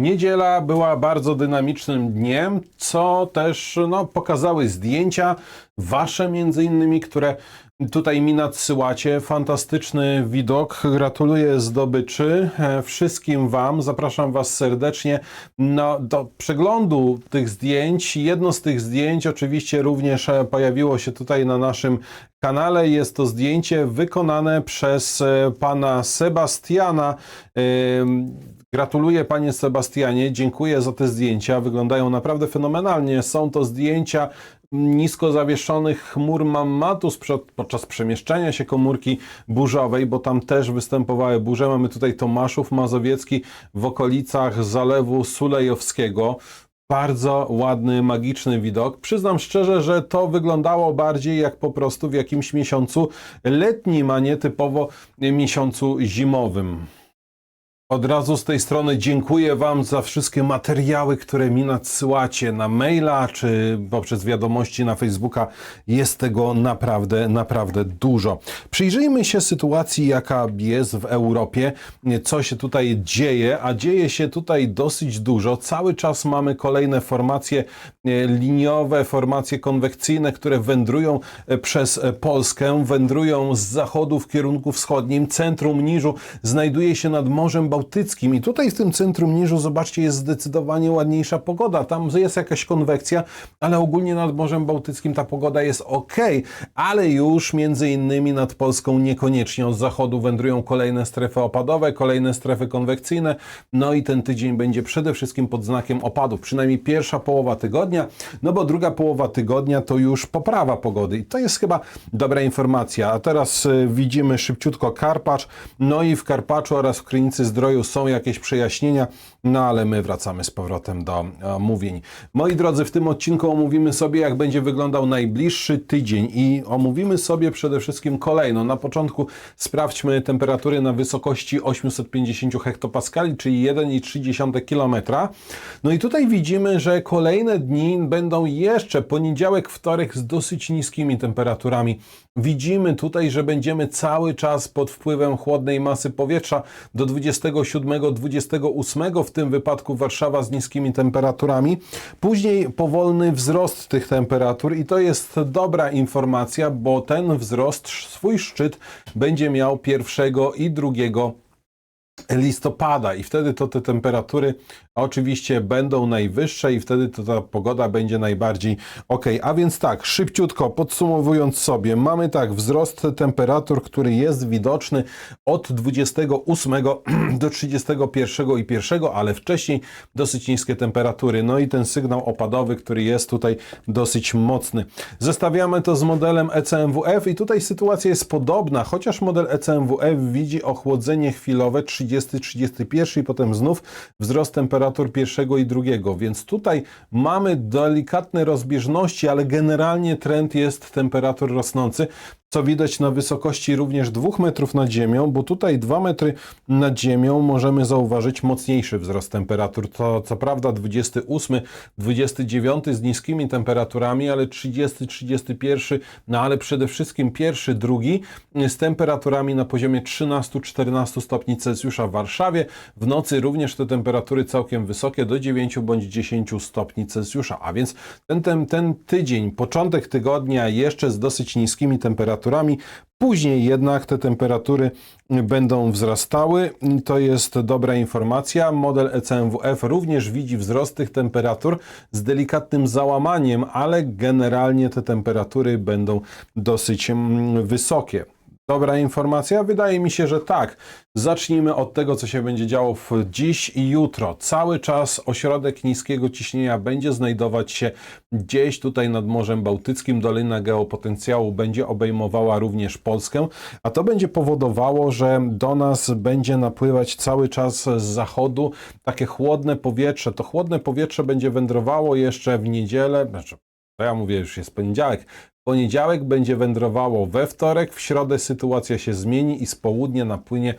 Niedziela była bardzo dynamicznym dniem, co też no, pokazały zdjęcia wasze między innymi, które tutaj mi nadsyłacie. Fantastyczny widok. Gratuluję zdobyczy e, wszystkim wam. Zapraszam was serdecznie no, do przeglądu tych zdjęć. Jedno z tych zdjęć oczywiście również e, pojawiło się tutaj na naszym kanale. Jest to zdjęcie wykonane przez e, pana Sebastiana. Ym, Gratuluję panie Sebastianie, dziękuję za te zdjęcia. Wyglądają naprawdę fenomenalnie. Są to zdjęcia nisko zawieszonych chmur Mammatus podczas przemieszczania się komórki burzowej, bo tam też występowały burze. Mamy tutaj Tomaszów Mazowiecki w okolicach Zalewu Sulejowskiego. Bardzo ładny, magiczny widok. Przyznam szczerze, że to wyglądało bardziej jak po prostu w jakimś miesiącu letnim, a nie typowo miesiącu zimowym. Od razu z tej strony dziękuję Wam za wszystkie materiały, które mi nadsyłacie na maila czy poprzez wiadomości na Facebooka. Jest tego naprawdę, naprawdę dużo. Przyjrzyjmy się sytuacji, jaka jest w Europie, co się tutaj dzieje, a dzieje się tutaj dosyć dużo. Cały czas mamy kolejne formacje e, liniowe, formacje konwekcyjne, które wędrują e, przez e, Polskę, wędrują z zachodu w kierunku wschodnim. Centrum niżu znajduje się nad Morzem Bałtyckim i tutaj w tym centrum niżu, zobaczcie, jest zdecydowanie ładniejsza pogoda. Tam jest jakaś konwekcja, ale ogólnie nad Morzem Bałtyckim ta pogoda jest ok, ale już między innymi nad Polską niekoniecznie. Od zachodu wędrują kolejne strefy opadowe, kolejne strefy konwekcyjne, no i ten tydzień będzie przede wszystkim pod znakiem opadów, przynajmniej pierwsza połowa tygodnia, no bo druga połowa tygodnia to już poprawa pogody. I to jest chyba dobra informacja. A teraz y, widzimy szybciutko Karpacz, no i w Karpaczu oraz w Krynicy Są jakieś przejaśnienia, no ale my wracamy z powrotem do e, mówień. Moi drodzy, w tym odcinku omówimy sobie, jak będzie wyglądał najbliższy tydzień i omówimy sobie przede wszystkim kolejno. Na początku sprawdźmy temperatury na wysokości 850 hektopaskali, czyli 1,3 km. No i tutaj widzimy, że kolejne dni będą jeszcze poniedziałek, wtorek z dosyć niskimi temperaturami. Widzimy tutaj, że będziemy cały czas pod wpływem chłodnej masy powietrza do 27-28, w tym wypadku Warszawa z niskimi temperaturami. Później powolny wzrost tych temperatur i to jest dobra informacja, bo ten wzrost, swój szczyt będzie miał 1 i 2 listopada i wtedy to te temperatury oczywiście będą najwyższe i wtedy to ta pogoda będzie najbardziej ok. A więc tak, szybciutko podsumowując sobie, mamy tak wzrost temperatur, który jest widoczny od 28 do 31 i 1, ale wcześniej dosyć niskie temperatury. No i ten sygnał opadowy, który jest tutaj dosyć mocny. Zestawiamy to z modelem ECMWF i tutaj sytuacja jest podobna, chociaż model ECMWF widzi ochłodzenie chwilowe 30-31 i potem znów wzrost temperatur pierwszego i drugiego, więc tutaj mamy delikatne rozbieżności, ale generalnie trend jest temperatur rosnący, co widać na wysokości również 2 metrów nad ziemią, bo tutaj 2 metry nad ziemią możemy zauważyć mocniejszy wzrost temperatur. To co prawda 28, 29 z niskimi temperaturami, ale 30, 31, no ale przede wszystkim pierwszy, drugi z temperaturami na poziomie 13-14 stopni Celsjusza w Warszawie. W nocy również te temperatury całkiem wysokie, do 9 bądź 10 stopni Celsjusza, a więc ten, ten, ten tydzień, początek tygodnia jeszcze z dosyć niskimi temperaturami, Później jednak te temperatury będą wzrastały. To jest dobra informacja. Model ECMWF również widzi wzrost tych temperatur z delikatnym załamaniem, ale generalnie te temperatury będą dosyć mm, wysokie. Dobra informacja? Wydaje mi się, że tak. Zacznijmy od tego, co się będzie działo dziś i jutro. Cały czas ośrodek niskiego ciśnienia będzie znajdować się gdzieś tutaj nad Morzem Bałtyckim. Dolina geopotencjału będzie obejmowała również Polskę, a to będzie powodowało, że do nas będzie napływać cały czas z zachodu takie chłodne powietrze. To chłodne powietrze będzie wędrowało jeszcze w niedzielę, znaczy ja mówię, już jest poniedziałek. Poniedziałek będzie wędrowało we wtorek, w środę sytuacja się zmieni i z południa napłynie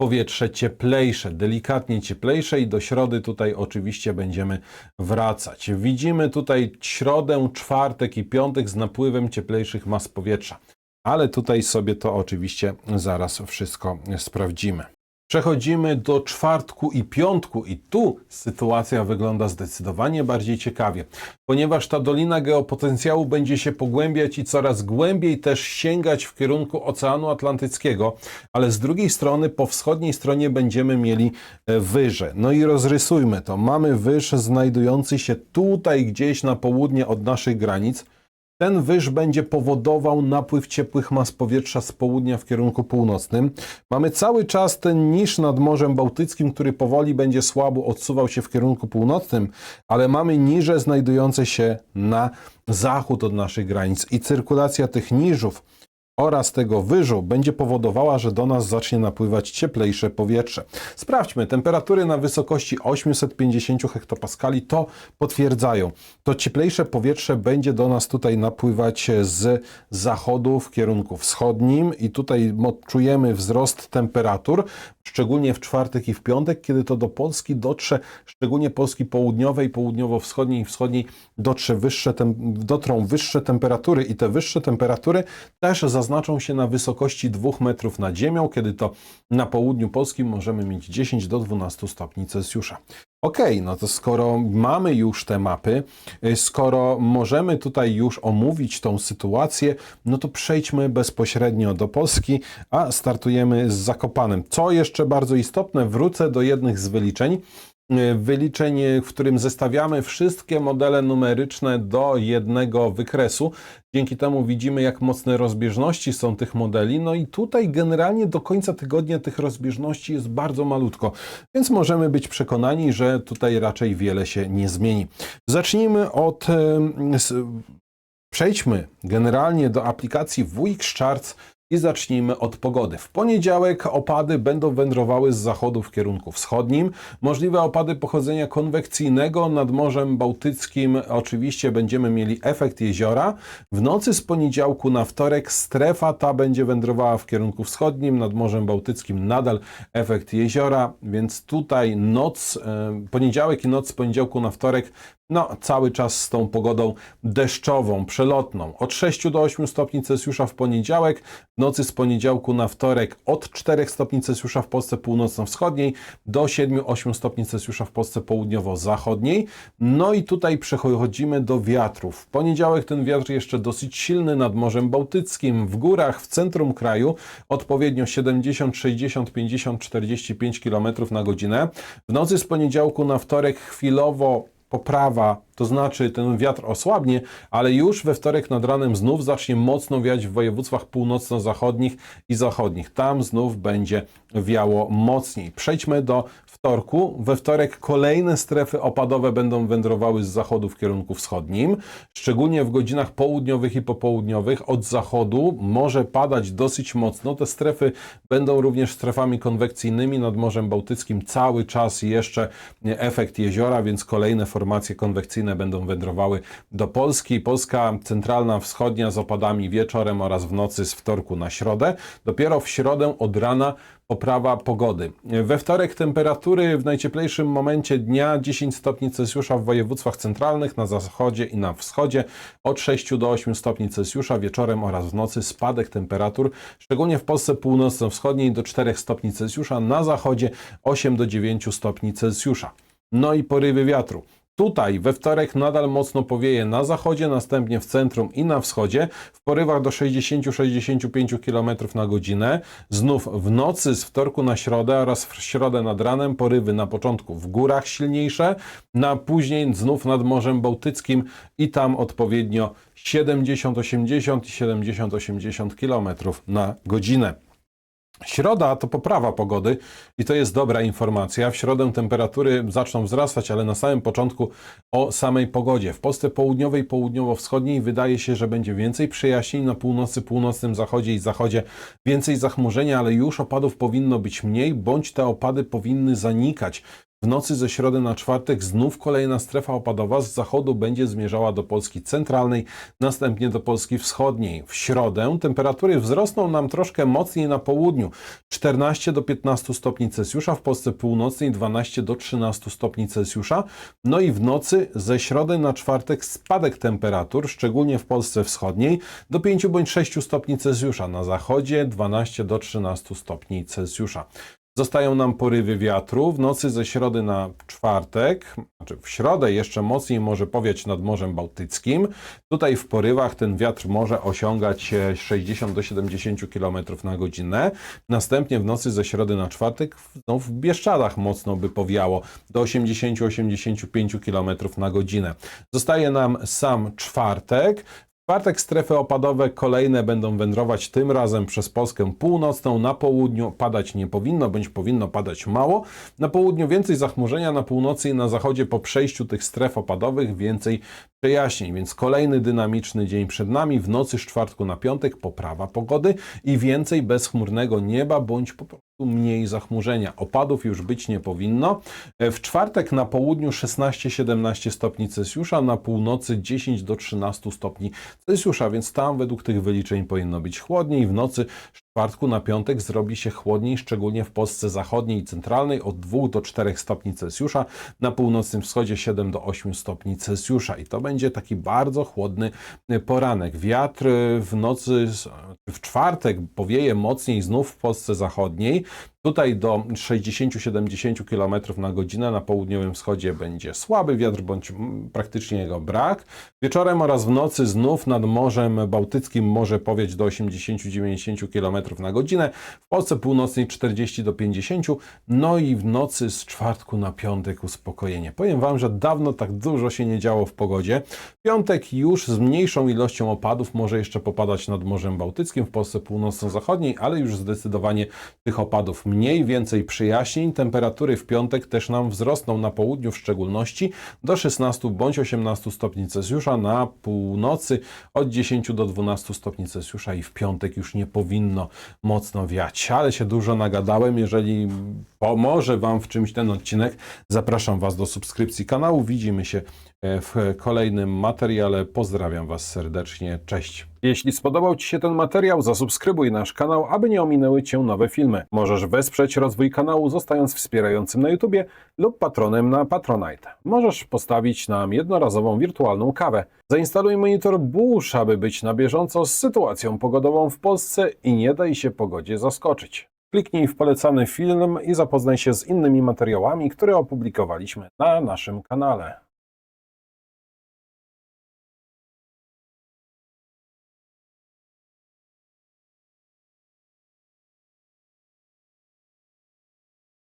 powietrze cieplejsze, delikatnie cieplejsze i do środy tutaj oczywiście będziemy wracać. Widzimy tutaj środę, czwartek i piątek z napływem cieplejszych mas powietrza. Ale tutaj sobie to oczywiście zaraz wszystko sprawdzimy. Przechodzimy do czwartku i piątku, i tu sytuacja wygląda zdecydowanie bardziej ciekawie, ponieważ ta dolina geopotencjału będzie się pogłębiać i coraz głębiej też sięgać w kierunku Oceanu Atlantyckiego, ale z drugiej strony po wschodniej stronie będziemy mieli e, wyże. No i rozrysujmy to. Mamy wyż znajdujący się tutaj gdzieś na południe od naszych granic. Ten wyż będzie powodował napływ ciepłych mas powietrza z południa w kierunku północnym. Mamy cały czas ten niż nad Morzem Bałtyckim, który powoli będzie słabo odsuwał się w kierunku północnym, ale mamy niże znajdujące się na zachód od naszych granic i cyrkulacja tych niżów oraz tego wyżu będzie powodowała, że do nas zacznie napływać cieplejsze powietrze. Sprawdźmy, temperatury na wysokości 850 hektopaskali to potwierdzają. To cieplejsze powietrze będzie do nas tutaj napływać z zachodu w kierunku wschodnim i tutaj czujemy wzrost temperatur, szczególnie w czwartek i w piątek, kiedy to do Polski dotrze, szczególnie Polski południowej, południowo-wschodniej i wschodniej dotrze wyższe, dotrą wyższe temperatury i te wyższe temperatury też zaznaczą się na wysokości 2 metrów nad ziemią, kiedy to na południu Polski możemy mieć 10 do 12 stopni Celsjusza. Ok, no to skoro mamy już te mapy, y, skoro możemy tutaj już omówić tą sytuację, no to przejdźmy bezpośrednio do Polski, a startujemy z Zakopanem. Co jeszcze bardzo istotne, wrócę do jednych z wyliczeń wyliczeń, w którym zestawiamy wszystkie modele numeryczne do jednego wykresu. Dzięki temu widzimy, jak mocne rozbieżności są tych modeli. No i tutaj generalnie do końca tygodnia tych rozbieżności jest bardzo malutko, więc możemy być przekonani, że tutaj raczej wiele się nie zmieni. Zacznijmy od. Przejdźmy generalnie do aplikacji Wix Charts i zacznijmy od pogody. W poniedziałek opady będą wędrowały z zachodu w kierunku wschodnim. Możliwe opady pochodzenia konwekcyjnego nad Morzem Bałtyckim. Oczywiście będziemy mieli efekt jeziora. W nocy z poniedziałku na wtorek strefa ta będzie wędrowała w kierunku wschodnim. Nad Morzem Bałtyckim nadal efekt jeziora, więc tutaj noc, e, poniedziałek i noc z poniedziałku na wtorek no, cały czas z tą pogodą deszczową, przelotną. Od 6 do 8 stopni Celsjusza w poniedziałek, w nocy z poniedziałku na wtorek od 4 stopni Celsjusza w Polsce północno-wschodniej do 7-8 stopni Celsjusza w Polsce południowo-zachodniej. No i tutaj przechodzimy do wiatrów. W poniedziałek ten wiatr jeszcze dosyć silny nad Morzem Bałtyckim, w górach, w centrum kraju, odpowiednio 70, 60, 50, 45 km na godzinę. W nocy z poniedziałku na wtorek chwilowo poprawa, to znaczy ten wiatr osłabnie, ale już we wtorek nad ranem znów zacznie mocno wiać w województwach północno-zachodnich i zachodnich. Tam znów będzie wiało mocniej. Przejdźmy do wtorku. We wtorek kolejne strefy opadowe będą wędrowały z zachodu w kierunku wschodnim. Szczególnie w godzinach południowych i popołudniowych od zachodu może padać dosyć mocno. Te strefy będą również strefami konwekcyjnymi nad Morzem Bałtyckim. Cały czas jeszcze efekt jeziora, więc kolejne formacje konwekcyjne będą wędrowały do Polski. Polska centralna, wschodnia z opadami wieczorem oraz w nocy z wtorku na środę. Dopiero w środę od rana poprawa pogody. We wtorek temperatury w najcieplejszym momencie dnia 10 stopni Celsjusza w województwach centralnych, na zachodzie i na wschodzie, od 6 do 8 stopni Celsjusza wieczorem oraz w nocy spadek temperatur, szczególnie w Polsce północno-wschodniej do 4 stopni Celsjusza, na zachodzie 8 do 9 stopni Celsjusza. No i porywy wiatru. Tutaj we wtorek nadal mocno powieje na zachodzie, następnie w centrum i na wschodzie, w porywach do 60-65 km na godzinę. Znów w nocy z wtorku na środę oraz w środę nad ranem porywy na początku w górach silniejsze, na później znów nad Morzem Bałtyckim i tam odpowiednio 70-80 i 70-80 km na godzinę. Środa to poprawa pogody i to jest dobra informacja. W środę temperatury zaczną wzrastać, ale na samym początku o samej pogodzie. W Polsce południowej, południowo-wschodniej wydaje się, że będzie więcej przejaśnień na północy, północnym zachodzie i zachodzie, więcej zachmurzenia, ale już opadów powinno być mniej, bądź te opady powinny zanikać. W nocy ze środy na czwartek znów kolejna strefa opadowa z zachodu będzie zmierzała do Polski centralnej, następnie do Polski wschodniej. W środę temperatury wzrosną nam troszkę mocniej na południu. 14 do 15 stopni Celsjusza, w Polsce północnej 12 do 13 stopni Celsjusza. No i w nocy ze środy na czwartek spadek temperatur, szczególnie w Polsce wschodniej, do 5 bądź 6 stopni Celsjusza. Na zachodzie 12 do 13 stopni Celsjusza. Zostają nam porywy wiatru w nocy ze środy na czwartek, znaczy w środę jeszcze mocniej może powiać nad Morzem Bałtyckim. Tutaj w porywach ten wiatr może osiągać e, 60 do 70 km na godzinę. Następnie w nocy ze środy na czwartek no, w Bieszczadach mocno by powiało do 80-85 km na godzinę. Zostaje nam sam czwartek. Czwartek strefy opadowe kolejne będą wędrować tym razem przez Polskę północną. Na południu padać nie powinno, bądź powinno padać mało. Na południu więcej zachmurzenia, na północy i na zachodzie po przejściu tych stref opadowych więcej przejaśnień, więc kolejny dynamiczny dzień przed nami. W nocy z czwartku na piątek poprawa pogody i więcej bezchmurnego nieba, bądź po prostu mniej zachmurzenia. Opadów już być nie powinno. E, W czwartek na południu 16-17 stopni Celsjusza, na północy 10 do 13 stopni Celsjusza, więc tam według tych wyliczeń powinno być chłodniej. W nocy czwartku na piątek zrobi się chłodniej, szczególnie w Polsce zachodniej i centralnej od 2 do 4 stopni Celsjusza, na północnym wschodzie 7 do 8 stopni Celsjusza i to będzie taki bardzo chłodny e, poranek. Wiatr e, w nocy, w czwartek powieje mocniej znów w Polsce zachodniej. Tutaj do 60-70 km na godzinę na południowym wschodzie będzie słaby wiatr bądź mm, praktycznie jego brak. Wieczorem oraz w nocy znów nad Morzem Bałtyckim może powieć do 80-90 km na godzinę. W Polsce północnej 40 do 50. No i w nocy z czwartku na piątek uspokojenie. Powiem Wam, że dawno tak dużo się nie działo w pogodzie. Piątek już z mniejszą ilością opadów może jeszcze popadać nad Morzem Bałtyckim w Polsce północno-zachodniej, ale już zdecydowanie tych opadów mniej, więcej przyjaśnień. Temperatury w piątek też nam wzrosną na południu w szczególności do 16 bądź 18 stopni Celsjusza, na północy od 10 do 12 stopni Celsjusza i w piątek już nie powinno mocno wiać. Ale się dużo nagadałem. Jeżeli pomoże Wam w czymś ten odcinek, zapraszam Was do subskrypcji kanału. Widzimy się e, w kolejnym materiale. Pozdrawiam Was serdecznie. Cześć. Jeśli spodobał Ci się ten materiał, zasubskrybuj nasz kanał, aby nie ominęły Cię nowe filmy. Możesz wesprzeć rozwój kanału, zostając wspierającym na YouTubie lub patronem na Patronite. Możesz postawić nam jednorazową wirtualną kawę. Zainstaluj monitor Bush, aby być na bieżąco z sytuacją pogodową w Polsce i nie daj się pogodzie zaskoczyć. Kliknij w polecany film i zapoznaj się z innymi materiałami, które opublikowaliśmy na naszym kanale.